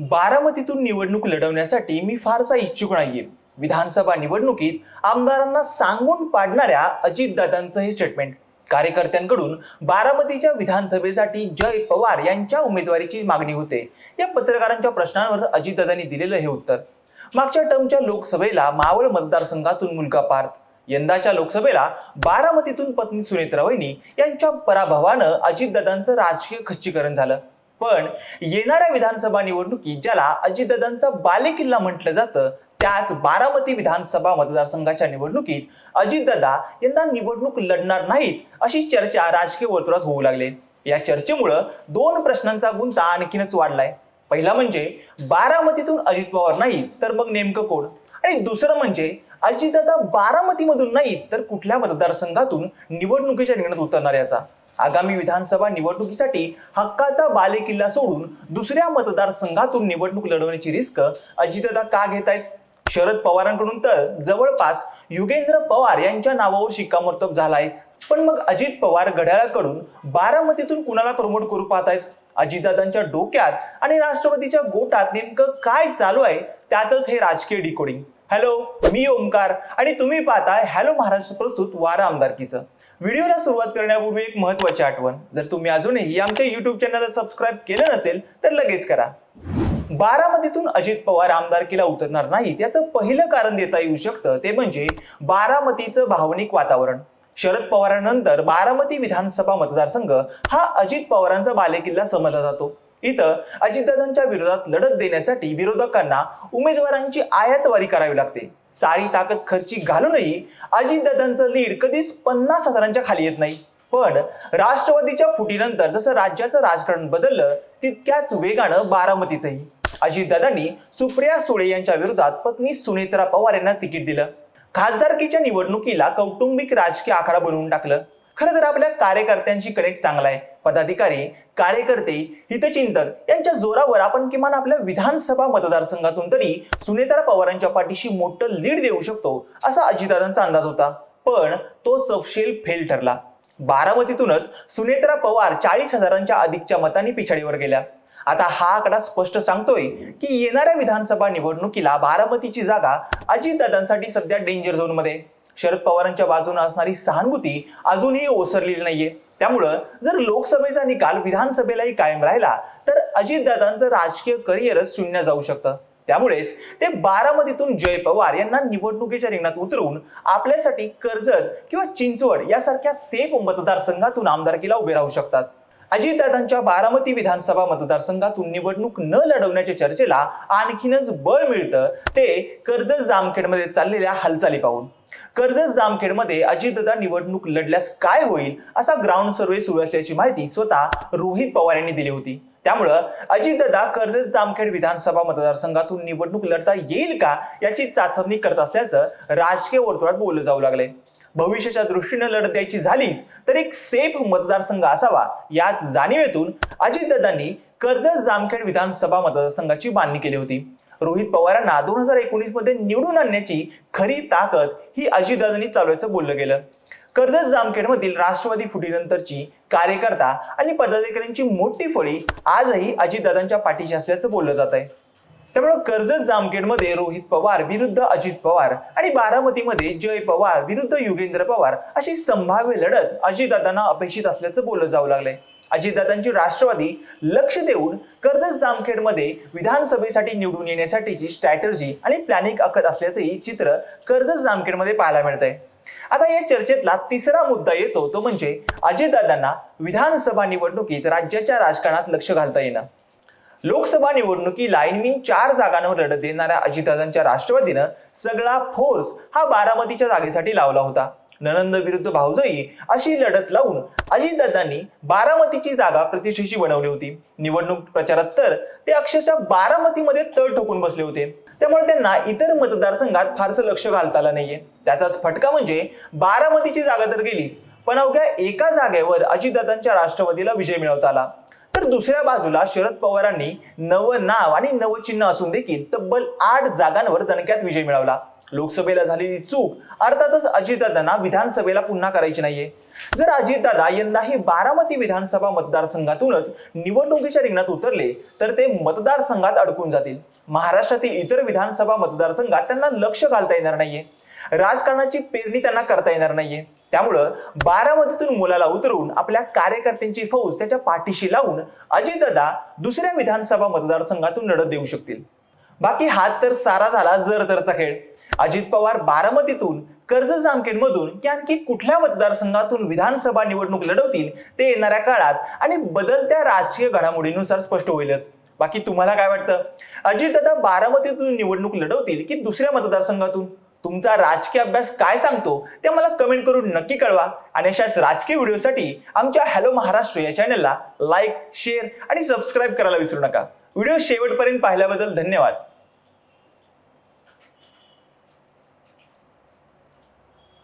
बारामतीतून निवडणूक लढवण्यासाठी मी फारसा इच्छुक नाहीये. विधानसभा निवडणुकीत आमदारांना सांगून पाडणाऱ्या अजितदादांचं हे स्टेटमेंट कार्यकर्त्यांकडून बारामतीच्या विधानसभेसाठी जय पवार यांच्या उमेदवारीची मागणी होते. या पत्रकारांच्या प्रश्नांवर अजितदादांनी दिलेलं हे उत्तर. मागच्या टर्मच्या लोकसभेला मावळ मतदारसंघातून मुलगा पार्थ. यंदाच्या लोकसभेला बारामतीतून पत्नी सुनेत्रा वहिनी यांच्या पराभवानं अजितदादांचं राजकीय खच्चीकरण झालं. पण येणाऱ्या विधानसभा निवडणुकीत ज्याला अजितदादांचा बालेकिल्ला म्हटलं जातं त्याच बारामती विधानसभा मतदारसंघाच्या निवडणुकीत अजितदादा यंदा निवडणूक लढणार नाहीत अशी चर्चा राजकीय वर्तुळात होऊ लागले. या चर्चेमुळं दोन प्रश्नांचा गुंता आणखीनच वाढलाय. पहिला म्हणजे बारामतीतून अजित पवार नाही तर मग नेमकं कोण? आणि दुसरं म्हणजे अजितदादा बारामतीमधून नाही तर कुठल्या मतदारसंघातून निवडणुकीच्या रिंगणात उतरणार याचा? आगामी विधानसभा निवडणुकीसाठी हक्काचा बालेकिल्ला सोडून दुसऱ्या मतदारसंघातून निवडणूक लढवण्याची रिस्क अजितदा का घेत आहेत शरद पवारांकडून तर जवळपास युगेंद्र पवार यांच्या नावावर शिक्कामोर्तब झालायच. पण मग अजित पवार घड्याळाकडून बारामतीतून कुणाला प्रमोट करू पाहतायत? अजितदादांच्या डोक्यात आणि राष्ट्रपतीच्या गोटात नेमकं काय चालू आहे? त्यातच हे राजकीय डिकोडिंग. हॅलो मी ओमकार आणि तुम्ही पाहताय हॅलो महाराष्ट्र प्रस्तुत वारा आमदारकीचं. व्हिडिओला सुरुवात करण्यापूर्वी एक महत्वाची आठवण. जर तुम्ही अजूनही आमच्या युट्यूब चॅनलला सबस्क्राईब केलं नसेल तर लगेच करा. बारामतीतून अजित पवार आमदारकीला उतरणार नाहीत याचं पहिलं कारण देता येऊ शकतं ते म्हणजे बारामतीचं भावनिक वातावरण. शरद पवारांनंतर बारामती विधानसभा मतदारसंघ हा अजित पवारांचा बालेकिल्ला समजला जातो. इथं अजितदादांच्या विरोधात लढत देण्यासाठी विरोधकांना उमेदवारांची आयातवारी करावी लागते. सारी ताकद खर्ची घालूनही अजितदादांचं लीड कधीच पन्नास हजारांच्या खाली येत नाही. पण राष्ट्रवादीच्या फुटीनंतर जसं राज्याचं राजकारण बदललं तितक्याच वेगानं बारामतीचंही. अजितदादांनी सुप्रिया सुळे यांच्या विरोधात पत्नी सुनेत्रा पवार यांना तिकीट दिलं. खासदारकीच्या निवडणुकीला कौटुंबिक राजकीय आखाडा बनवून टाकलं. खरं तर आपल्या कार्यकर्त्यांशी कनेक्ट चांगला आहे. पदाधिकारी कार्यकर्ते हितचिंतक यांच्या जोरावर आपण किमान आपल्या विधानसभा मतदारसंघातून तरी सुनेत्रा पवारांच्या पाठीशी मोठं लीड देऊ शकतो असा अजितदादांचा अंदाज होता. पण तो सपशेल फेल ठरला. बारामतीतूनच सुनेत्रा पवार चाळीस हजारांच्या अधिकच्या मतांनी पिछाडीवर गेल्या. आता हा आकडा स्पष्ट सांगतोय की येणाऱ्या विधानसभा निवडणुकीला बारामतीची जागा अजितदादांसाठी सध्या डेंजर झोनमध्ये शरद पवारांच्या बाजूने असणारी सहानुभूती अजूनही ओसरलेली नाहीये. त्यामुळं जर लोकसभेचा निकाल विधानसभेलाही कायम राहिला तर अजितदादांचं राजकीय करिअरच शून्य जाऊ शकतं. त्यामुळेच ते बारामतीतून जय पवार यांना निवडणुकीच्या रिंगणात उतरवून आपल्यासाठी कर्जत किंवा चिंचवड यासारख्या सेफ मतदारसंघातून आमदारकीला उभे राहू शकतात. अजितदादांच्या बारामती विधानसभा मतदारसंघातून निवडणूक न लढवण्याच्या चर्चेला आणखीनच बळ मिळतं ते कर्जत जामखेडमध्ये चाललेल्या हालचाली पाहून. कर्जत जामखेडमध्ये अजितदादा निवडणूक लढल्यास काय होईल असा ग्राउंड सर्व्हे सुरू असल्याची माहिती स्वतः रोहित पवार यांनी दिली होती. त्यामुळं अजितदादा कर्जत जामखेड विधानसभा मतदारसंघातून निवडणूक लढता येईल का याची चाचपणी करत असल्याचं राजकीय वर्तुळात बोललं जाऊ लागलंय. भविष्याच्या दृष्टीने लढत द्यायची झालीच तर एक सेफ मतदारसंघ असावा याच जाणीवेतून अजितदादांनी कर्जत जामखेड विधानसभा मतदारसंघाची बांधणी केली होती. रोहित पवारांना दोन हजार एकोणीसमध्ये निवडून आणण्याची खरी ताकद ही अजितदादांनी चालवायचं बोललं गेलं. कर्जत जामखेडमधील राष्ट्रवादी फुटीनंतरची कार्यकर्ता आणि पदाधिकाऱ्यांची मोठी फळी आजही अजितदादांच्या पाठीशी असल्याचं बोललं जात आहे. त्यामुळे कर्जत जामखेडमध्ये रोहित पवार विरुद्ध अजित पवार आणि बारामतीमध्ये जय पवार विरुद्ध युगेंद्र पवार अशी संभाव्य लढत अजितदादांना अपेक्षित असल्याचं बोललं जाऊ लागलंय. अजितदादांची राष्ट्रवादी लक्ष देऊन कर्जत जामखेडमध्ये विधानसभेसाठी निवडून येण्यासाठीची स्ट्रॅटर्जी आणि प्लॅनिंग आखत असल्याचंही चित्र कर्जत जामखेडमध्ये पाहायला मिळतंय. आता या चर्चेतला तिसरा मुद्दा येतो तो म्हणजे अजितदादांना विधानसभा निवडणुकीत राज्याच्या राजकारणात लक्ष घालता येणं. लोकसभा निवडणुकीला ऐनवीन चार जागांवर लढत देणाऱ्या अजितदादांच्या राष्ट्रवादीनं सगळा फोर्स हा बारामतीच्या जागेसाठी लावला होता. ननंद विरुद्ध भाऊजाई अशी लढत लावून अजितदादांनी बारामतीची जागा प्रतिष्ठेची बनवली होती. निवडणूक प्रचारात तर ते अक्षरशः बारामतीमध्ये तळ ठोकून बसले होते. त्यामुळे त्यांना इतर मतदारसंघात फारसं लक्ष घालता आलं नाहीये. त्याचाच फटका म्हणजे बारामतीची जागा तर गेलीच पण अवघ्या एका जागेवर अजितदादांच्या राष्ट्रवादीला विजय मिळवता आला. तर दुसऱ्या बाजूला शरद पवारांनी नवं नाव आणि नवं चिन्ह असून देखील तब्बल आठ जागांवर दणक्यात विजय मिळवला. लोकसभेला झालेली चूक अर्थातच अजितदादांना विधानसभेला पुन्हा करायची नाहीये. जर अजितदादा यंदाही बारामती विधानसभा मतदारसंघातूनच निवडणुकीच्या रिंगणात उतरले तर ते मतदारसंघात अडकून जातील. महाराष्ट्रातील इतर विधानसभा मतदारसंघात त्यांना लक्ष घालता येणार नाहीये. राजकारणाची पेरणी त्यांना करता येणार नाहीये. त्यामुळं बारामतीतून मुलाला उतरून आपल्या कार्यकर्त्यांची फौज त्याच्या पाठीशी लावून अजितदादा दुसऱ्या विधानसभा मतदारसंघातून लढत देऊ शकतील. बाकी हात तर सारा झाला जर तरचा खेळ. अजित पवार बारामतीतून कर्ज जामखेडमधून की आणखी कुठल्या मतदारसंघातून विधानसभा निवडणूक लढवतील ते येणाऱ्या काळात आणि बदलत्या राजकीय घडामोडीनुसार स्पष्ट होईलच. बाकी तुम्हाला काय वाटतं? अजितदादा बारामतीतून निवडणूक लढवतील की दुसऱ्या मतदारसंघातून? तुमचा राजकीय अभ्यास काय सांगतो ते मला कमेंट करून नक्की कळवा आणि अशाच राजकीय व्हिडिओसाठी आमच्या हॅलो महाराष्ट्र या चॅनलला लाईक शेअर आणि सबस्क्राईब करायला विसरू नका. व्हिडिओ शेवटपर्यंत पाहिल्याबद्दल धन्यवाद.